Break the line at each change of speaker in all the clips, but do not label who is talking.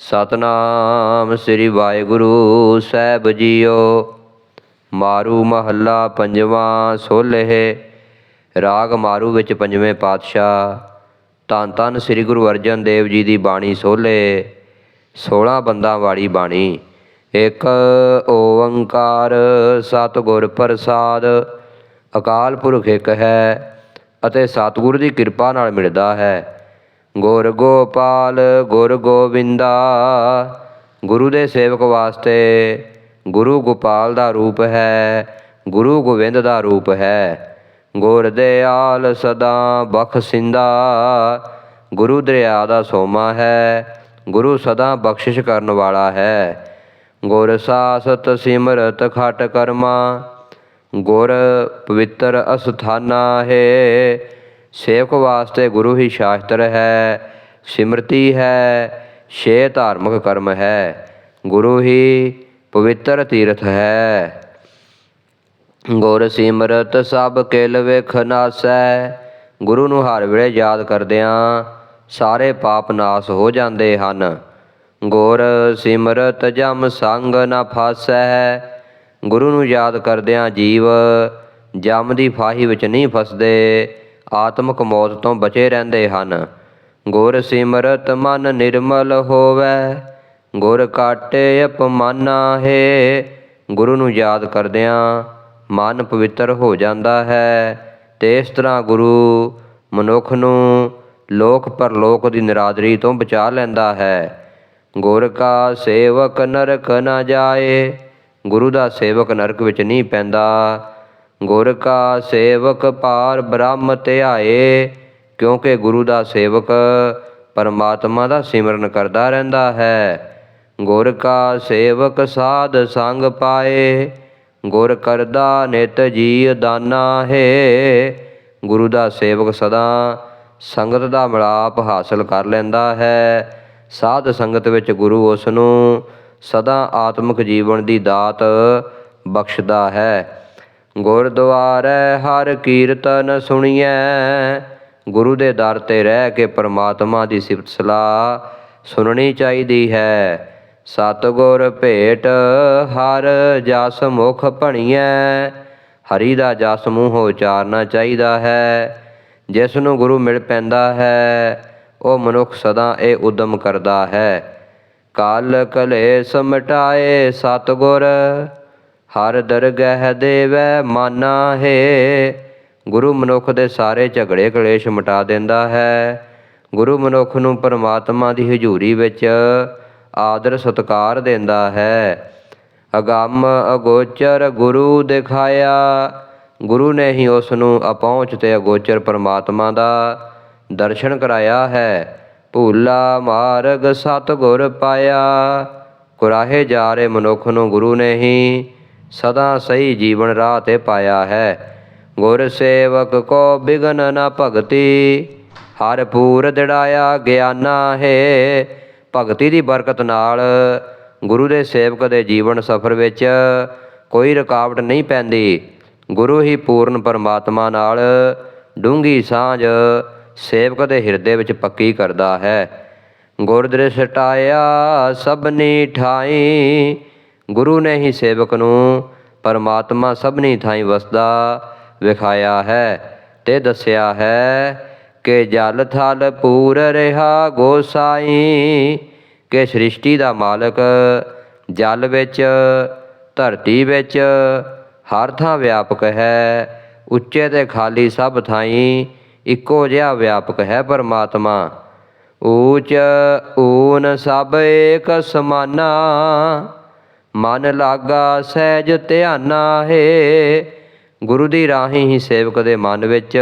ਸਤਨਾਮ ਸ੍ਰੀ Waheguru Sahib JIO. Maru ਮਹੱਲਾ ਪੰਜਵਾਂ ਸੋਲ੍ਹੇ, ਰਾਗ ਮਾਰੂ ਵਿੱਚ ਪੰਜਵੇਂ ਪਾਤਸ਼ਾਹ, ਧੰਨ ਧੰਨ ਸ੍ਰੀ ਗੁਰੂ ਅਰਜਨ ਦੇਵ ਜੀ ਦੀ ਬਾਣੀ ਸੋਲ੍ਹੇ 16 ਬੰਦਾਂ ਵਾਲੀ ਬਾਣੀ। ਇੱਕ ਓੰਕਾਰ ਸਤਿਗੁਰ ਪ੍ਰਸਾਦ, ਅਕਾਲ ਪੁਰਖ ਇੱਕ ਹੈ ਅਤੇ ਸਤਿਗੁਰ ਦੀ ਕਿਰਪਾ ਨਾਲ ਮਿਲਦਾ ਹੈ। ਗੁਰ ਗੋਪਾਲ, ਗੁਰ ਗੋਬਿੰਦਾ। ਗੁਰੂ ਦੇ ਸੇਵਕ ਵਾਸਤੇ ਗੁਰੂ ਗੋਪਾਲ ਦਾ ਰੂਪ ਹੈ, ਗੁਰੂ ਗੋਬਿੰਦ ਦਾ ਰੂਪ ਹੈ। ਗੁਰ ਦਿਆਲ ਸਦਾ ਬਖਸ਼ਿੰਦਾ ਗੁਰੂ ਦਰਿਆ ਦਾ ਸੋਮਾ ਹੈ, ਗੁਰੂ ਸਦਾ ਬਖਸ਼ਿਸ਼ ਕਰਨ ਵਾਲਾ ਹੈ। ਗੁਰ ਸਾਸਤ ਸਿਮਰਤ ਖਟ ਕਰਮਾ, ਗੁਰ ਪਵਿੱਤਰ ਅਸਥਾਨਾ ਹੈ। ਸੇਵਕ ਵਾਸਤੇ ਗੁਰੂ ਹੀ ਸ਼ਾਸਤਰ ਹੈ, ਸਿਮਰਤੀ ਹੈ, ਛੇ ਧਾਰਮਿਕ ਕਰਮ ਹੈ, ਗੁਰੂ ਹੀ ਪਵਿੱਤਰ ਤੀਰਥ ਹੈ। ਗੁਰ ਸਿਮਰਤ ਸਭ ਕਿਲ ਵੇਖ ਨਾਸੈ, ਗੁਰੂ ਨੂੰ ਹਰ ਵੇਲੇ ਯਾਦ ਕਰਦਿਆਂ ਸਾਰੇ ਪਾਪ ਨਾਸ ਹੋ ਜਾਂਦੇ ਹਨ। ਗੁਰ ਸਿਮਰਤ ਜਮ ਸੰਗ ਨਾ ਫਾਸੈ, ਗੁਰੂ ਨੂੰ ਯਾਦ ਕਰਦਿਆਂ ਜੀਵ ਜਮ ਦੀ ਫਾਹੀ ਵਿੱਚ ਨਹੀਂ ਫਸਦੇ। ਆਤਮਕ ਮੌਤ ਤੋਂ ਬਚੇ ਰਹਿੰਦੇ ਹਨ। ਗੁਰ ਸਿਮਰਤ ਮਨ ਨਿਰਮਲ ਹੋਵੇ, ਗੁਰ ਕਾਟੇ ਅਪਮਾਨਾ ਹੈ। ਗੁਰੂ ਨੂੰ ਯਾਦ ਕਰਦਿਆਂ ਮਨ ਪਵਿੱਤਰ ਹੋ ਜਾਂਦਾ ਹੈ। ਤੇ ਇਸ ਤਰ੍ਹਾਂ ਗੁਰੂ ਮਨੁੱਖ ਨੂੰ ਲੋਕ ਪਰਲੋਕ ਦੀ ਨਿਰਾਦਰੀ ਤੋਂ ਬਚਾ ਲੈਂਦਾ ਹੈ। ਗੁਰ ਕਾ ਸੇਵਕ ਨਰਕ ਨਾ ਜਾਏ, ਗੁਰੂ ਦਾ ਸੇਵਕ ਨਰਕ ਵਿੱਚ ਨਹੀਂ ਪੈਂਦਾ। ਗੁਰ ਕਾ ਸੇਵਕ ਪਾਰ ਬ੍ਰਹਮ ਧਿਆਏ, ਕਿਉਂਕਿ ਗੁਰੂ ਦਾ ਸੇਵਕ ਪਰਮਾਤਮਾ ਦਾ ਸਿਮਰਨ ਕਰਦਾ ਰਹਿੰਦਾ ਹੈ। ਗੁਰ ਕਾ ਸੇਵਕ ਸਾਧ ਸੰਗ ਪਾਏ, ਗੁਰ ਕਰਦਾ ਨਿਤ ਜੀ ਦਾਨਾ ਹੈ। ਗੁਰੂ ਦਾ ਸੇਵਕ ਸਦਾ ਸੰਗਤ ਦਾ ਮਿਲਾਪ ਹਾਸਲ ਕਰ ਲੈਂਦਾ ਹੈ। ਸਾਧ ਸੰਗਤ ਵਿੱਚ ਗੁਰੂ ਉਸ ਨੂੰ ਸਦਾ ਆਤਮਿਕ ਜੀਵਨ ਦੀ ਦਾਤ ਬਖਸ਼ਦਾ ਹੈ। ਗੁਰਦੁਆਰੇ ਹਰ ਕੀਰਤਨ ਸੁਣੀਐ। ਗੁਰੂ ਦੇ ਦਰ ਤੇ ਰਹਿ ਕੇ ਪਰਮਾਤਮਾ ਦੀ ਸਿਫਤ ਸਲਾਹ ਸੁਣਨੀ ਚਾਹੀਦੀ ਹੈ। ਸਤਗੁਰ ਭੇਟ ਹਰ ਜਸ ਮੁਖ ਭਣੀਐ। ਹਰੀ ਦਾ ਜਸ ਮੂੰਹ ਉਚਾਰਨਾ ਚਾਹੀਦਾ ਹੈ। ਜਿਸ ਨੂੰ ਗੁਰੂ ਮਿਲ ਪੈਂਦਾ ਹੈ, ਉਹ ਮਨੁੱਖ ਸਦਾ ਇਹ ਉਦਮ ਕਰਦਾ ਹੈ। ਕਾਲ ਕਲੇ ਸਮਟਾਏ ਸਤਗੁਰ ਹਰ ਦਰਗਹਿ ਦੇਵੈ ਮਾਨਾ ਹੈ। ਗੁਰੂ ਮਨੁੱਖ ਦੇ ਸਾਰੇ ਝਗੜੇ ਕਲੇਸ਼ ਮਿਟਾ ਦਿੰਦਾ ਹੈ। ਗੁਰੂ ਮਨੁੱਖ ਨੂੰ ਪਰਮਾਤਮਾ ਦੀ ਹਜ਼ੂਰੀ ਵਿੱਚ ਆਦਰ ਸਤਕਾਰ ਦਿੰਦਾ ਹੈ। ਅਗੰਮ ਅਗੋਚਰ ਗੁਰੂ ਦਿਖਾਇਆ। ਗੁਰੂ ਨੇ ਹੀ ਉਸ ਨੂੰ ਅਪਹੁੰਚ ਤੇ ਅਗੋਚਰ ਪਰਮਾਤਮਾ ਦਾ ਦਰਸ਼ਨ ਕਰਾਇਆ ਹੈ। ਭੂਲਾ ਮਾਰਗ ਸਤਗੁਰ ਪਾਇਆ। ਕੁਰਾਹੇ ਜਾ ਰਹੇ ਮਨੁੱਖ ਨੂੰ ਗੁਰੂ ਨੇ ਹੀ ਸਦਾ ਸਹੀ ਜੀਵਨ ਰਾਹ ਤੇ ਪਾਇਆ ਹੈ। ਗੁਰ ਸੇਵਕ ਕੋ ਬਿਗਨ ਨ ਭਗਤੀ, ਹਰ ਪੂਰ ਦੜਾਇਆ ਗਿਆਨਾ ਹੈ। ਭਗਤੀ ਦੀ ਬਰਕਤ ਨਾਲ ਗੁਰੂ ਦੇ ਸੇਵਕ ਦੇ ਜੀਵਨ ਸਫਰ ਵਿੱਚ ਕੋਈ ਰੁਕਾਵਟ ਨਹੀਂ ਪੈਂਦੀ। ਗੁਰੂ ਹੀ ਪੂਰਨ ਪਰਮਾਤਮਾ ਨਾਲ ਡੂੰਗੀ ਸਾਂਝ ਸੇਵਕ ਦੇ ਹਿਰਦੇ ਵਿੱਚ ਪੱਕੀ ਕਰਦਾ ਹੈ। ਗੁਰਦ੍ਰਿਸ਼ਟਾਇਆ ਸਭਨੀ ਠਾਈ ਗੁਰੂ ਨੇ ਹੀ ਸੇਵਕ ਨੂੰ ਪਰਮਾਤਮਾ ਸਭਨੀ ਥਾਈਂ ਵਸਦਾ ਵਿਖਾਇਆ ਹੈ ਤੇ ਦੱਸਿਆ ਹੈ ਕਿ ਜਲ ਥਲ ਪੂਰ ਰਿਹਾ ਗੋਸਾਈ, ਕਿ ਸ੍ਰਿਸ਼ਟੀ ਦਾ ਮਾਲਕ ਜਲ ਵਿੱਚ, ਧਰਤੀ ਵਿੱਚ ਹਰ ਥਾਂ ਵਿਆਪਕ ਹੈ, ਉੱਚੇ ਤੇ ਖਾਲੀ ਸਭ ਥਾਈਂ ਇੱਕੋ ਜਿਹਾ ਵਿਆਪਕ ਹੈ ਪਰਮਾਤਮਾ। ਊਚ ਊਨ ਸਭ ਏਕ ਸਮਾਨਾ। ਮਨ ਲਾਗਾ ਸਹਿਜ ਧਿਆਨਾ ਹੈ। ਗੁਰੂ ਦੀ ਰਾਹੀਂ ਹੀ ਸੇਵਕ ਦੇ ਮਨ ਵਿੱਚ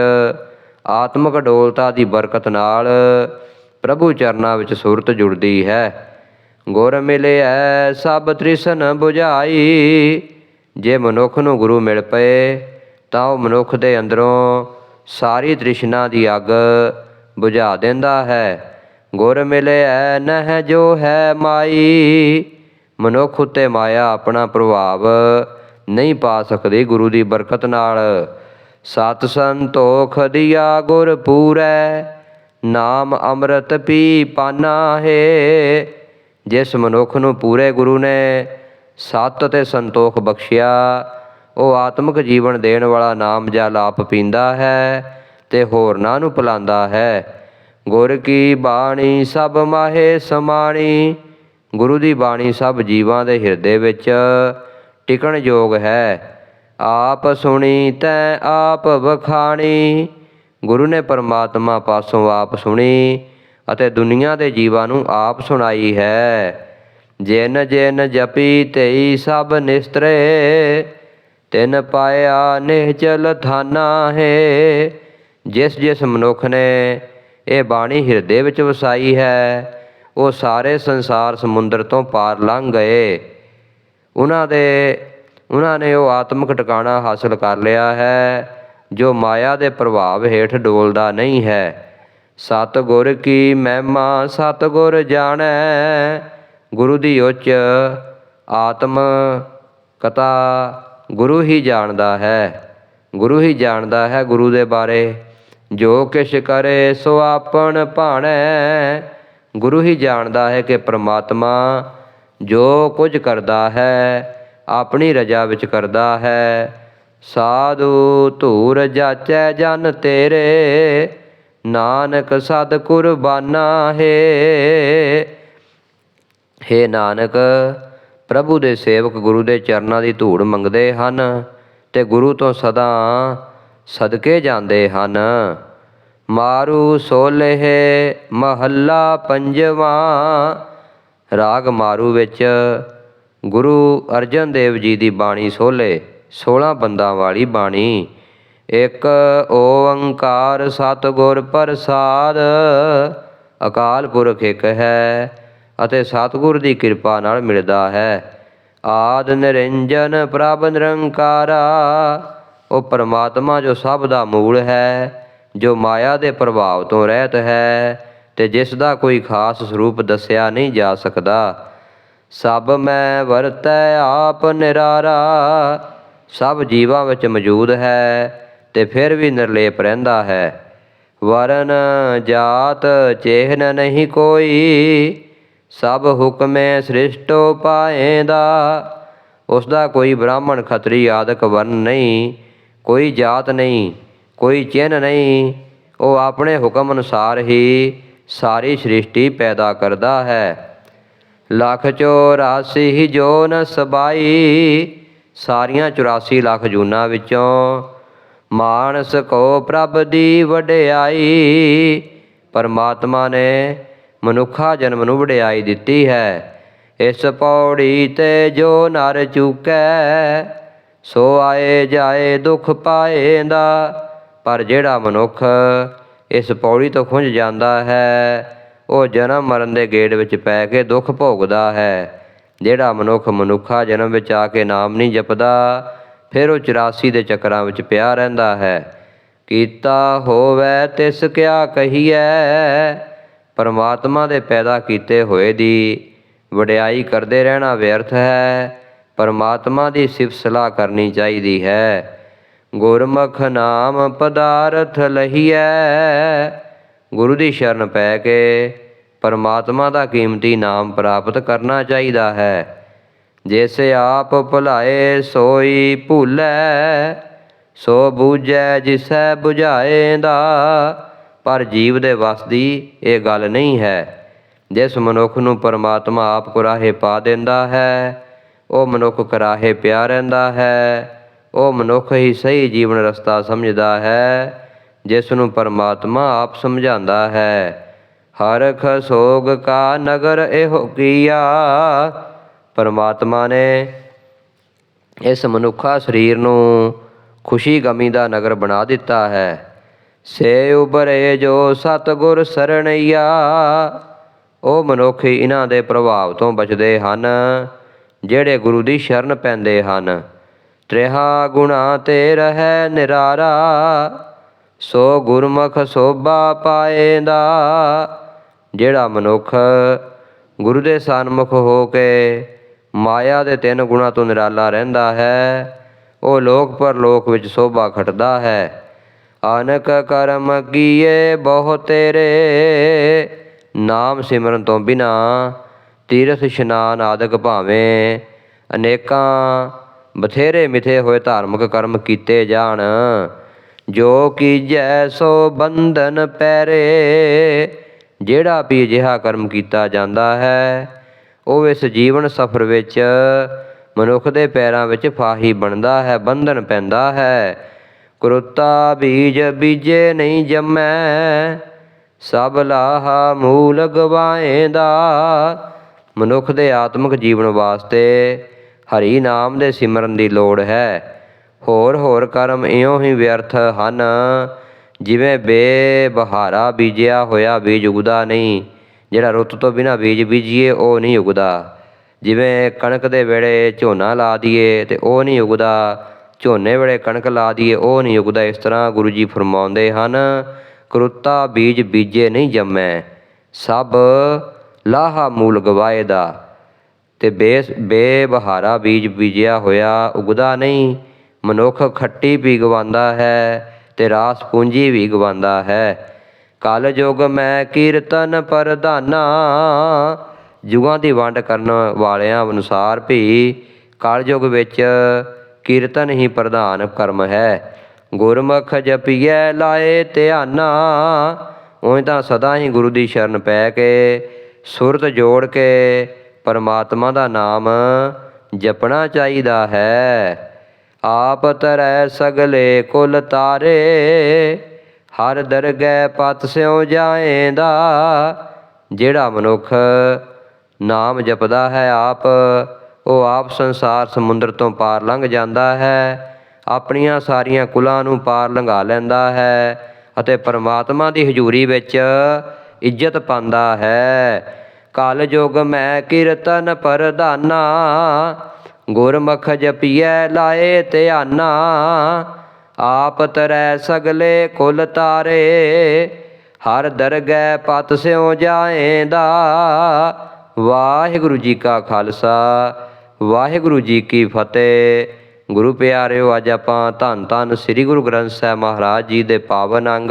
ਆਤਮਿਕ ਡੋਲਤਾ ਦੀ ਬਰਕਤ ਨਾਲ ਪ੍ਰਭੂ ਚਰਨਾਂ ਵਿੱਚ ਸੁਰਤ ਜੁੜਦੀ ਹੈ। ਗੁਰ ਮਿਲਿਐ ਸਭ ਤ੍ਰਿਸ਼ਨ 부ਝਾਈ ਜੇ ਮਨੁੱਖ ਨੂੰ ਗੁਰੂ ਮਿਲ ਪਏ, ਤਾਂ ਉਹ ਮਨੁੱਖ ਦੇ ਅੰਦਰੋਂ ਸਾਰੀ ਤ੍ਰਿਸ਼ਨਾ ਦੀ ਅੱਗ ਬੁਝਾ ਦਿੰਦਾ ਹੈ। ਗੁਰ ਮਿਲਿਐ ਨਹਿ ਜੋ ਹੈ ਮਾਈ। ਮਨੁੱਖ ਉੱਤੇ ਮਾਇਆ ਆਪਣਾ ਪ੍ਰਭਾਵ ਨਹੀਂ ਪਾ ਸਕਦੀ ਗੁਰੂ ਦੀ ਬਰਕਤ ਨਾਲ। ਸਤ ਸੰਤੋਖ ਦਿਆ ਗੁਰ ਪੂਰੈ, ਨਾਮ ਅੰਮ੍ਰਿਤ ਪੀ ਪਾਨਾ ਹੈ। ਜਿਸ ਮਨੁੱਖ ਨੂੰ ਪੂਰੇ ਗੁਰੂ ਨੇ ਸਤ ਤੇ ਸੰਤੋਖ ਬਖਸ਼ਿਆ, ਉਹ ਆਤਮਿਕ ਜੀਵਨ ਦੇਣ ਵਾਲਾ ਨਾਮ ਜਲ ਆਪ ਪੀਂਦਾ ਹੈ ਤੇ ਹੋਰਨਾਂ ਨੂੰ ਪਿਲਾਉਂਦਾ ਹੈ। ਗੁਰ ਕੀ ਬਾਣੀ ਸਭ ਮਾਹੇ ਸਮਾਣੀ ਗੁਰੂ ਦੀ ਬਾਣੀ ਸਭ ਜੀਵਾਂ ਦੇ ਹਿਰਦੇ ਵਿੱਚ ਟਿਕਣ ਯੋਗ ਹੈ। ਆਪ ਸੁਣੀ ਤੈ ਆਪ ਵਖਾਣੀ। ਗੁਰੂ ਨੇ ਪਰਮਾਤਮਾ ਪਾਸੋਂ ਆਪ ਸੁਣੀ ਅਤੇ ਦੁਨੀਆ ਦੇ ਜੀਵਾਂ ਨੂੰ ਆਪ ਸੁਣਾਈ ਹੈ। ਜਿਨ ਜਿਨ ਜਪੀ ਤੇਈ ਸਭ ਨਿਸਤਰੇ, ਤਿਨ ਪਾਇਆ ਨਿਹਚਲ ਥਾਨਾ ਹੈ। ਜਿਸ ਜਿਸ ਮਨੁੱਖ ਨੇ ਇਹ ਬਾਣੀ ਹਿਰਦੇ ਵਿੱਚ ਵਸਾਈ ਹੈ ਉਹ ਸਾਰੇ ਸੰਸਾਰ ਸਮੁੰਦਰ ਤੋਂ ਪਾਰ ਲੰਘ ਗਏ। ਉਹਨਾਂ ਦੇ, ਉਹਨਾਂ ਨੇ ਉਹ ਆਤਮਿਕ ਟਿਕਾਣਾ ਹਾਸਲ ਕਰ ਲਿਆ ਹੈ, ਜੋ ਮਾਇਆ ਦੇ ਪ੍ਰਭਾਵ ਹੇਠ ਡੋਲਦਾ ਨਹੀਂ ਹੈ। ਸਤਗੁਰ ਕੀ ਮਹਿਮਾ ਸਤ ਗੁਰ ਜਾਣੈ, ਗੁਰੂ ਦੀ ਉੱਚ ਆਤਮ ਕਥਾ ਗੁਰੂ ਹੀ ਜਾਣਦਾ ਹੈ। ਗੁਰੂ ਹੀ ਜਾਣਦਾ ਹੈ ਗੁਰੂ ਦੇ ਬਾਰੇ। ਜੋ ਕਿਛ ਕਰੇ ਸੋ ਆਪਣ ਭਾਣੈ ਗੁਰੂ ਹੀ ਜਾਣਦਾ ਹੈ ਕਿ ਪ੍ਰਮਾਤਮਾ ਜੋ ਕੁਝ ਕਰਦਾ ਹੈ, ਆਪਣੀ ਰਜਾ ਵਿੱਚ ਕਰਦਾ ਹੈ। ਸਾਧੂ ਧੂਰ ਜਾਚੈ ਜਨ ਤੇਰੇ, ਨਾਨਕ ਸਦ ਕੁਰਬਾਨਾ ਹੈ। ਹੇ ਨਾਨਕ, ਪ੍ਰਭੂ ਦੇ ਸੇਵਕ ਗੁਰੂ ਦੇ ਚਰਨਾਂ ਦੀ ਧੂੜ ਮੰਗਦੇ ਹਨ ਤੇ ਗੁਰੂ ਤੋਂ ਸਦਾ ਸਦਕੇ ਜਾਂਦੇ ਹਨ। ਮਾਰੂ ਸੋਲਹਿ ਮਹੱਲਾ ਪੰਜਵਾਂ। ਰਾਗ ਮਾਰੂ ਵਿੱਚ ਗੁਰੂ ਅਰਜਨ ਦੇਵ ਜੀ ਦੀ ਬਾਣੀ ਸੋਲੇ 16 ਬੰਦਾਂ ਵਾਲੀ ਬਾਣੀ। ਇੱਕ ਓੰਕਾਰ ਸਤਿਗੁਰ ਪ੍ਰਸਾਦ, ਅਕਾਲ ਪੁਰਖ ਇੱਕ ਹੈ ਅਤੇ ਸਤਿਗੁਰ ਦੀ ਕਿਰਪਾ ਨਾਲ ਮਿਲਦਾ ਹੈ। ਆਦ ਨਿਰੰਜਨ ਪ੍ਰਭ ਨਿਰੰਕਾਰਾ, ਉਹ ਪਰਮਾਤਮਾ ਜੋ ਸਭ ਦਾ ਮੂਲ ਹੈ। ਜੋ ਮਾਇਆ ਦੇ ਪ੍ਰਭਾਵ ਤੋਂ ਰਹਿਤ ਹੈ ਤੇ ਜਿਸ ਦਾ ਕੋਈ ਖਾਸ ਸਰੂਪ ਦੱਸਿਆ ਨਹੀਂ ਜਾ ਸਕਦਾ। ਸਭ ਮੈਂ ਵਰਤੈ ਆਪ ਨਿਰਾਰਾ, ਸਭ ਜੀਵਾਂ ਵਿੱਚ ਮੌਜੂਦ ਹੈ ਤੇ ਫਿਰ ਵੀ ਨਿਰਲੇਪ ਰਹਿੰਦਾ ਹੈ। ਵਰਨ ਜਾਤ ਚੇਹਨ ਨਹੀਂ ਕੋਈ, ਸਭ ਹੁਕਮੇ ਸ੍ਰਿਸ਼ਟੋ ਪਾਏਂਦਾ। ਉਸ ਦਾ ਕੋਈ ਬ੍ਰਾਹਮਣ ਖੱਤਰੀ ਆਦਿਕ ਵਰਨ ਨਹੀਂ, ਕੋਈ ਜਾਤ ਨਹੀਂ। ਕੋਈ ਚਿੰਨ ਨਹੀਂ। ਉਹ ਆਪਣੇ ਹੁਕਮ ਅਨੁਸਾਰ ਹੀ ਸਾਰੀ ਸ੍ਰਿਸ਼ਟੀ ਪੈਦਾ ਕਰਦਾ ਹੈ। ਲੱਖ 84 ਜੋ ਨ ਸਬਾਈ, ਸਾਰੀਆਂ 84 ਲੱਖ ਜੂਨਾਂ ਵਿੱਚੋਂ ਮਾਨਸ ਕੋ ਪ੍ਰਭ ਦੀ ਵਡਿਆਈ, ਪਰਮਾਤਮਾ ਨੇ ਮਨੁੱਖਾ ਜਨਮ ਨੂੰ ਵਡਿਆਈ ਦਿੱਤੀ ਹੈ। ਇਸ ਪੌੜੀ ਤੇ ਜੋ ਨਰ ਚੁਕੈ, ਸੋ ਆਏ ਜਾਏ ਦੁਖ ਪਾਏਂਦਾ ਪਰ ਜਿਹੜਾ ਮਨੁੱਖ ਇਸ ਪੌੜੀ ਤੋਂ ਖੁੰਝ ਜਾਂਦਾ ਹੈ, ਉਹ ਜਨਮ ਮਰਨ ਦੇ ਗੇੜ ਵਿੱਚ ਪੈ ਕੇ ਦੁੱਖ ਭੋਗਦਾ ਹੈ। ਜਿਹੜਾ ਮਨੁੱਖ ਮਨੁੱਖਾ ਜਨਮ ਵਿੱਚ ਆ ਕੇ ਨਾਮ ਨਹੀਂ ਜਪਦਾ, ਫਿਰ ਉਹ 84 ਦੇ ਚੱਕਰਾਂ ਵਿੱਚ ਪਿਆ ਰਹਿੰਦਾ ਹੈ। ਕੀਤਾ ਹੋਵੇ ਤਿਸ ਕਿਆ ਕਹੀਐ, ਪਰਮਾਤਮਾ ਦੇ ਪੈਦਾ ਕੀਤੇ ਹੋਏ ਦੀ ਵਡਿਆਈ ਕਰਦੇ ਰਹਿਣਾ ਵਿਅਰਥ ਹੈ। ਪਰਮਾਤਮਾ ਦੀ ਸਿਫਤ ਸਲਾਹ ਕਰਨੀ ਚਾਹੀਦੀ ਹੈ। ਗੁਰਮੁਖ ਨਾਮ ਪਦਾਰਥ ਲਹੀਐ। ਗੁਰੂ ਦੀ ਸ਼ਰਨ ਪੈ ਕੇ ਪਰਮਾਤਮਾ ਦਾ ਕੀਮਤੀ ਨਾਮ ਪ੍ਰਾਪਤ ਕਰਨਾ ਚਾਹੀਦਾ ਹੈ। ਜਿਸ ਆਪ ਭੁਲਾਏ ਸੋਈ ਭੁਲੈ, ਸੋ ਬੂਝੈ ਜਿਸੈ 부ਝਾਏਂਦਾ ਪਰ ਜੀਵ ਦੇ ਵਸ ਦੀ ਇਹ ਗੱਲ ਨਹੀਂ ਹੈ। ਜਿਸ ਮਨੁੱਖ ਨੂੰ ਪਰਮਾਤਮਾ ਆਪ ਕੁਰਾਹੇ ਪਾ ਦਿੰਦਾ ਹੈ, ਉਹ ਮਨੁੱਖ ਕਰਾਹੇ ਪਿਆ ਰਹਿੰਦਾ ਹੈ। ਉਹ ਮਨੁੱਖ ਹੀ ਸਹੀ ਜੀਵਨ ਰਸਤਾ ਸਮਝਦਾ ਹੈ, ਜਿਸ ਨੂੰ ਪਰਮਾਤਮਾ ਆਪ ਸਮਝਾਉਂਦਾ ਹੈ। ਹਰਖ ਸੋਗ ਕਾ ਨਗਰ ਇਹੋ ਕੀਆ। ਪਰਮਾਤਮਾ ਨੇ ਇਸ ਮਨੁੱਖਾ ਸਰੀਰ ਨੂੰ ਖੁਸ਼ੀ ਗਮੀ ਦਾ ਨਗਰ ਬਣਾ ਦਿੱਤਾ ਹੈ। ਸੇ ਉਬਰੇ ਜੋ ਸਤਗੁਰ ਸਰਣਈਆ। ਉਹ ਮਨੁੱਖ ਹੀ ਇਹਨਾਂ ਦੇ ਪ੍ਰਭਾਵ ਤੋਂ ਬਚਦੇ ਹਨ, ਜਿਹੜੇ ਗੁਰੂ ਦੀ ਸ਼ਰਨ ਪੈਂਦੇ ਹਨ। ਤ੍ਰਿਹਾ ਗੁਣਾ ਤੇ ਰਹਿ ਨਿਰਾਰਾ, ਸੋ ਗੁਰਮੁਖ ਸੋਭਾ ਪਾਏਂਦਾ। ਜਿਹੜਾ ਮਨੁੱਖ ਗੁਰੂ ਦੇ ਸਨਮੁਖ ਹੋ ਕੇ ਮਾਇਆ ਦੇ ਤਿੰਨ ਗੁਣਾ ਤੋਂ ਨਿਰਾਲਾ ਰਹਿੰਦਾ ਹੈ, ਉਹ ਲੋਕ ਪਰਲੋਕ ਵਿੱਚ ਸੋਭਾ ਖਟਦਾ ਹੈ। ਅਨਕ ਕਰਮ ਕੀਏ ਬਹੁ ਤੇਰੇ, ਨਾਮ ਸਿਮਰਨ ਤੋਂ ਬਿਨਾ ਤੀਰਥ ਇਸ਼ਨਾਨ ਆਦਿਕ ਭਾਵੇਂ ਅਨੇਕਾਂ ਬਥੇਰੇ ਮਿਥੇ ਹੋਏ ਧਾਰਮਿਕ ਕਰਮ ਕੀਤੇ ਜਾਣ। ਜੋ ਕਿ ਜੈਸੋ ਬੰਧਨ ਪੈਰੇ, ਜਿਹੜਾ ਵੀ ਅਜਿਹਾ ਕਰਮ ਕੀਤਾ ਜਾਂਦਾ ਹੈ, ਉਹ ਇਸ ਜੀਵਨ ਸਫਰ ਵਿੱਚ ਮਨੁੱਖ ਦੇ ਪੈਰਾਂ ਵਿੱਚ ਫਾਹੀ ਬਣਦਾ ਹੈ, ਬੰਧਨ ਪੈਂਦਾ ਹੈ। ਕਰੁੱਤਾ ਬੀਜ ਬੀਜੇ ਨਹੀਂ ਜੰਮੈ, ਸਭ ਲਾਹਾ ਮੂਲ ਗਵਾਏਂਦਾ ਮਨੁੱਖ ਦੇ ਆਤਮਿਕ ਜੀਵਨ ਵਾਸਤੇ ਹਰੀ ਨਾਮ ਦੇ ਸਿਮਰਨ ਦੀ ਲੋੜ ਹੈ। ਹੋਰ ਹੋਰ ਕਰਮ ਇਉਂ ਹੀ ਵਿਅਰਥ ਹਨ। ਜਿਵੇਂ ਬੇਬਹਾਰਾ ਬੀਜਿਆ ਹੋਇਆ ਬੀਜ ਉਗਦਾ ਨਹੀਂ, ਜਿਹੜਾ ਰੁੱਤ ਤੋਂ ਬਿਨਾ ਬੀਜ ਬੀਜੀਏ, ਉਹ ਨਹੀਂ ਉਗਦਾ। ਜਿਵੇਂ ਕਣਕ ਦੇ ਵੇਲੇ ਝੋਨਾ ਲਾ ਦਈਏ ਤੇ ਉਹ ਨਹੀਂ ਉਗਦਾ, ਝੋਨੇ ਵੇਲੇ ਕਣਕ ਲਾ ਦਈਏ, ਉਹ ਨਹੀਂ ਉਗਦਾ, ਇਸ ਤਰ੍ਹਾਂ ਗੁਰੂ ਜੀ ਫਰਮਾਉਂਦੇ ਹਨ, ਕਰੁੱਤਾ ਬੀਜ ਬੀਜੇ ਨਹੀਂ ਜੰਮੈ, ਸਭ ਲਾਹਾ ਮੂਲ ਗਵਾਏ ਦਾ। ਤੇ ਬੇਸ ਬੇਬਹਾਰਾ ਬੀਜ ਬੀਜਿਆ ਹੋਇਆ ਉਗਦਾ ਨਹੀਂ। ਮਨੁੱਖ ਖੱਟੀ ਵੀ ਗਵਾਉਂਦਾ ਹੈ ਤੇ ਰਾਸ ਪੂੰਜੀ ਵੀ ਗਵਾਉਂਦਾ ਹੈ। ਕਲ ਯੁਗ ਮੈਂ ਕੀਰਤਨ ਪ੍ਰਧਾਨਾ ਯੁਗਾਂ ਦੀ ਵੰਡ ਕਰਨ ਵਾਲਿਆਂ ਅਨੁਸਾਰ ਵੀ ਕਲ ਯੁਗ ਵਿੱਚ ਕੀਰਤਨ ਹੀ ਪ੍ਰਧਾਨ ਕਰਮ ਹੈ। ਗੁਰਮੁਖ ਜਪੀਐ ਲਾਏ ਧਿਆਨਾ ਉਵੇਂ ਤਾਂ ਸਦਾ ਹੀ ਗੁਰੂ ਦੀ ਸ਼ਰਨ ਪੈ ਕੇ ਸੁਰਤ ਜੋੜ ਕੇ ਪਰਮਾਤਮਾ ਦਾ ਨਾਮ ਜਪਣਾ ਚਾਹੀਦਾ ਹੈ। ਆਪ ਤਰੈ ਸਗਲੇ ਕੁਲ ਤਾਰੇ, ਹਰ ਦਰਗਹਿ ਪਤ ਸਿਉ ਜਾਏਂਦਾ। ਜਿਹੜਾ ਮਨੁੱਖ ਨਾਮ ਜਪਦਾ ਹੈ ਆਪ, ਉਹ ਆਪ ਸੰਸਾਰ ਸਮੁੰਦਰ ਤੋਂ ਪਾਰ ਲੰਘ ਜਾਂਦਾ ਹੈ। ਆਪਣੀਆਂ ਸਾਰੀਆਂ ਕੁਲਾਂ ਨੂੰ ਪਾਰ ਲੰਘਾ ਲੈਂਦਾ ਹੈ ਅਤੇ ਪਰਮਾਤਮਾ ਦੀ ਹਜ਼ੂਰੀ ਵਿੱਚ ਇੱਜ਼ਤ ਪਾਉਂਦਾ ਹੈ। ਕਲ ਯੁਗ ਮੈਂ ਕੀਰਤਨ ਪ੍ਰਧਾਨਾ, ਗੁਰਮੁਖ ਜਪੀਐ ਲਾਏ ਧਿਆਨਾ। ਆਪ ਤਰੈ ਸਗਲੇ ਕੁਲ ਤਾਰੇ, ਹਰ ਦਰਗਹਿ ਪਤ ਸਿਉ ਜਾਏਂਦਾ। ਵਾਹਿਗੁਰੂ ਜੀ ਕਾ ਖਾਲਸਾ, ਵਾਹਿਗੁਰੂ ਜੀ ਕੀ ਫਤਿਹ। ਗੁਰੂ ਪਿਆਰਿਓ, ਅੱਜ ਆਪਾਂ ਧੰਨ ਧੰਨ ਸ੍ਰੀ ਗੁਰੂ ਗ੍ਰੰਥ ਸਾਹਿਬ ਮਹਾਰਾਜ ਜੀ ਦੇ ਪਾਵਨ ਅੰਗ